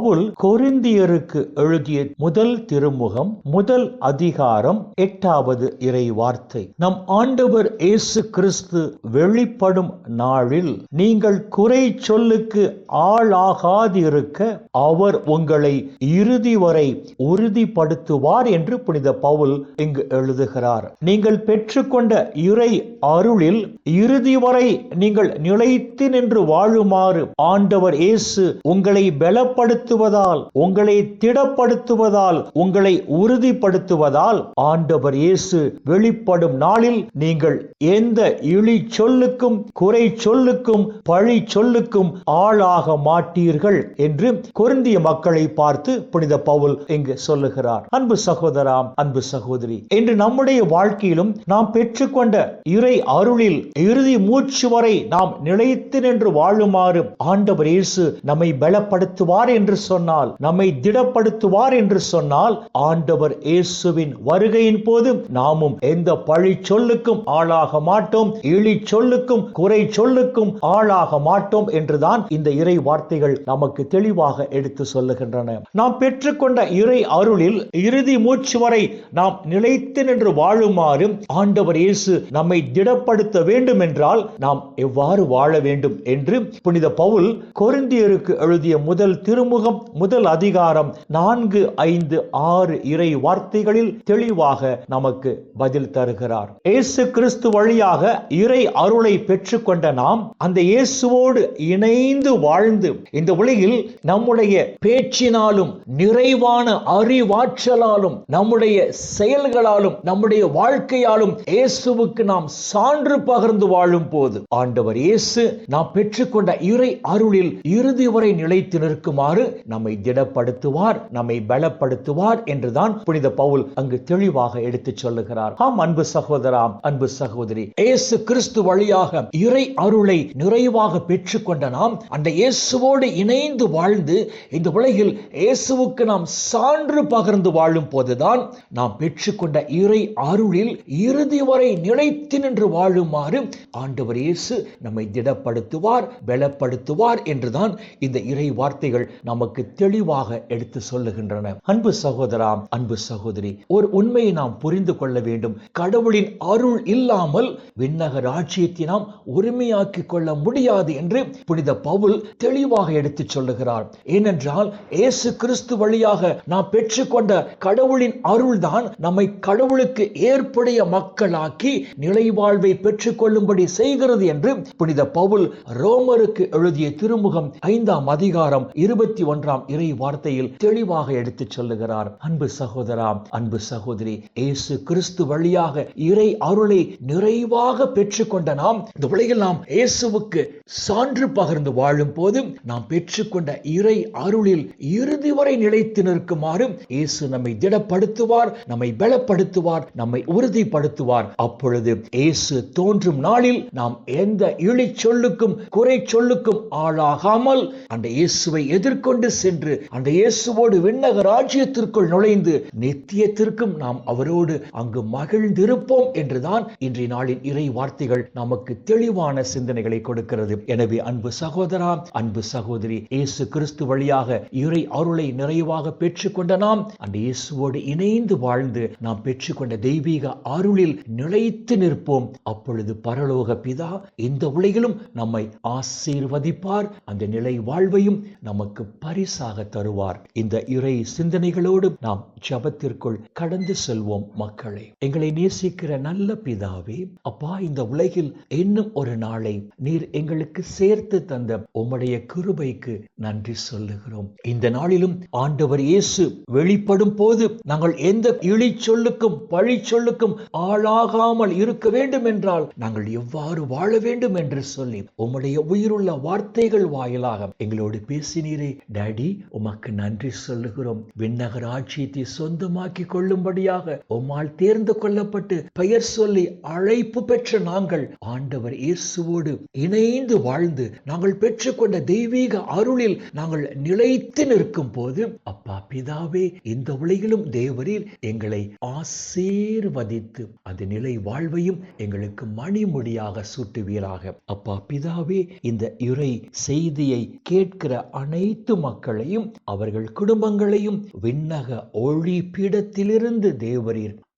பவுல் கொரிந்தியருக்கு எழுதிய முதல் திருமுகம் முதல் அதிகாரம் எட்டாவது இறை வார்த்தை நம் ஆண்டவர் இயேசு கிறிஸ்து வெளிப்படும் நாளில் நீங்கள் குறை சொல்லுக்கு ஆளாகாதிருக்க அவர் உங்களை இறுதி வரை உறுதிப்படுத்துவார் என்று புனித பவுல் இங்கு எழுதுகிறார். நீங்கள் பெற்றுக்கொண்ட இறை அருளில் இறுதி வரை நீங்கள் நிலைத்து நின்று வாழுமாறு ஆண்டவர் இயேசு உங்களை பலப்படுத்துவதால் உங்களை திடப்படுத்துவதால் உங்களை உறுதிப்படுத்துவதால் ஆண்டவர் இயேசு வெளிப்படும் நாளில் நீங்கள் எந்த இழி சொல்லுக்கும் குறை சொல்லுக்கும் பழி சொல்லுக்கும் ஆளாக மாட்டீர்கள் என்று குருந்திய மக்களை பார்த்து புனித பவுல் இங்கு சொல்லுகிறார். அன்பு சகோதராம் அன்பு சகோதரி இன்று நம்முடைய வாழ்க்கையிலும் நாம் பெற்றுக்கொண்ட இறை அருளில் இறுதி மூச்சு வரை நாம் நிலைத்து நின்று வாழுமாறு ஆண்டவர் இயேசு நம்மை பலப்படுத்துவார் என்று சொன்னால் நம்மை திடப்படுத்துவார் என்று சொன்னால் ஆண்டவர் இயேசுவின் வருகையின் போது நாமும் எந்த பழி சொல்லுக்கும் ஆளாக மாட்டோம் இழி சொல்லுக்கும் குறை சொல்லுக்கும் ஆளாக மாட்டோம் என்றுதான் இந்த இறை வார்த்தைகள் நமக்கு தெளிவாக எடுத்து சொல்லுகின்றன. நாம் பெற்றுக்கொண்ட இறை அருளில் இறுதி மூச்சு வரை நாம் நிலைத்து நின்று வாழுமாறு ஆண்டவர் இயேசு நம்மை திடப்படுத்த வேண்டும் என்றால் நாம் எவ்வாறு வாழ வேண்டும் என்று புனித பவுல் கொருந்தியருக்கு எழுதிய முதல் திருமுகம் முதல் அதிகாரம் நான்கு ஐந்து ஆறு இறை வார்த்தைகளில் தெளிவாக நமக்கு பதில் தருகிறார். இயேசு கிறிஸ்து வழியாக இறை அருளை பெற்றுக்கொண்ட நாம் அந்த இயேசுவோடு இணைந்து வாழ்ந்து இந்த உலகில் நம்முடைய பேச்சினாலும் நிறைவான அறிவாற்றலாலும் நம்முடைய செயல்களாலும் நம்முடைய வாழ்க்கையாலும் இயேசுவுக்கு நாம் சான்று பகிர்ந்து வாழும் போது ஆண்டவர் இயேசு நாம் பெற்றுக்கொண்ட இறை அருளில் இறுதி வரை நிலைத்து நிற்குமாறு நம்மை திடப்படுத்துவார் நம்மை பலப்படுத்துவார் என்றுதான் புனித பவுல் அங்கு தெளிவாக எடுத்துச் சொல்லுகிறார். ஆம் அன்பு சகோதராம் அன்பு சகோதரி இயேசு கிறிஸ்து வழியாக இறை அருளை நிறைவாக பெற்றுக்கொண்ட நாம் அந்த இயேசுவோடு இணைந்து வாழ்ந்து இந்த உலகில் இயேசுவுக்கு நாம் சான்று பகிர்ந்து வாழும் போதுதான் நாம் பெற்றுக்கொண்ட இறை அருளில் இறுதி வரை நிலைத்து நின்று வாழுமாறு ஆண்டவர் இயேசு நம்மை திடப்படுத்துவார் பலப்படுத்துவார் என்றுதான் இந்த இறை வார்த்தைகள் நமக்கு நமக்கு தெளிவாக எடுத்து சொல்லுகின்றன. அன்பு சகோதராம் அன்பு சகோதரி ஒரு உண்மையை நாம் புரிந்து கொள்ள வேண்டும். கடவுளின் அருள் இல்லாமல் விண்ணக ராஜ்யத்தை நாம் உரிமையாக்கிக் கொள்ள முடியாது என்று புனித பவுல் தெளிவாக எடுத்துச் சொல்லுகிறார். ஏனென்றால் இயேசு கிறிஸ்து வழியாக நாம் பெற்றுக்கொண்ட கடவுளின் அருள்தான் நம்மை கடவுளுக்கு ஏற்புடைய மக்களாக்கி நிலைவாழ்வை பெற்றுக்கொள்ளும்படி செய்கிறது என்று புனித பவுல் ரோமருக்கு எழுதிய திருமுகம் ஐந்தாம் அதிகாரம் இருபத்தி ஒன்று ஒன்றாம் இறை வார்த்தையில் தெளிவாக எடுத்துச் சொல்லுகிறார். அன்பு சகோதரா அன்பு சகோதரி இயேசு கிறிஸ்து வழியாக இறை அருளை நிறைவாக பெற்றுக்கொண்ட நாம் இந்த உலகில் நாம் இயேசுவுக்கு சான்று பகிர்ந்து வாழும் போது நாம் பெற்றுக்கொண்ட இறை அருளில் இறுதி வரை நிலைத்து நிற்குமாறு இயேசு நம்மை திடப்படுத்துவார் நம்மை பலப்படுத்துவார் நம்மை உறுதிப்படுத்துவார். அப்பொழுது இயேசு தோன்றும் நாளில் நாம் எந்த இழி சொல்லுக்கும் குறை சொல்லுக்கும் ஆளாகாமல் அந்த இயேசுவை எதிர்கொண்டு கொண்டு சென்று அந்த இயேசுவோடு விண்ணக ராஜ்யத்திற்குள் நுழைந்து நித்தியத்திற்கும் நாம் அவரோடு அங்கு மகிழ்ந்திருப்போம் என்றுதான் இன்றைய நாளின் இறை வார்த்தைகள் நமக்கு தெளிவான சிந்தனைகளை கொடுக்கிறது. எனவே அன்பு சகோதரா அன்பு சகோதரி இயேசு கிறிஸ்து வழியாக இறை அருளை நிறைவாக பெற்றுக்கொண்ட நாம் அந்த இயேசுவோடு இணைந்து வாழ்ந்து நாம் பெற்றுக்கொண்ட தெய்வீக அருளில் நிலைத்து நிற்போம். அப்பொழுது பரலோக பிதா இந்த உலகிலும் நம்மை ஆசீர்வதிப்பார். அந்த நிலை வாழ்வையும் நமக்கு பரிசாக தருவார். இந்த இறை சிந்தனைகளோடு நாம் ஜபத்திற்குள் கடந்து செல்வோம் மக்களை. எங்களை நேசிக்கிற நல்ல பிதாவே அப்பா இந்த உலகில் இன்னும் ஒரு நாளை நீர் எங்களுக்கு சேர்த்து தந்த உம்முடைய கிருபைக்கு நன்றி சொல்லுகிறோம். இந்த நாளிலும் ஆண்டவர் இயேசு வெளிப்படும் போது நாங்கள் எந்த இழி சொல்லுக்கும் பழி சொல்லுக்கும் ஆளாகாமல் இருக்க வேண்டும் என்றால் நாங்கள் எவ்வாறு வாழ வேண்டும் என்று சொல்லி உம்முடைய உயிருள்ள வார்த்தைகள் வாயிலாக எங்களோடு பேசினீரே. டாடி உமக்கு நன்றி சொல்லுகிறோம். விண்ணகர் ஆட்சியத்தை சொந்தமாக்கி கொள்ளும்படியாக உம்மால் தேர்ந்து கொள்ளப்பட்டு பெயர் சொல்லி அழைப்பு பெற்ற நாங்கள் ஆண்டவர் இயேசுவோடு இணைந்து வாழ்ந்து நாங்கள் பெற்றுக்கொண்ட தெய்வீக அருளில் நாங்கள் நிலைத்து நிற்கும் போது அப்பா பிதாவே இந்த உலகிலும் தேவரில் எங்களை ஆசீர்வதித்து அந்த நிலை வாழ்வையும் எங்களுக்கு மணிமொழியாக சூட்டுவீராக. அப்பா பிதாவே இந்த இறை செய்தியை கேட்கிற அனைத்து மக்களையும் அவர்கள் குடும்பங்களையும் விண்ணக ஒளி பீடத்திலிருந்து தேவரீர்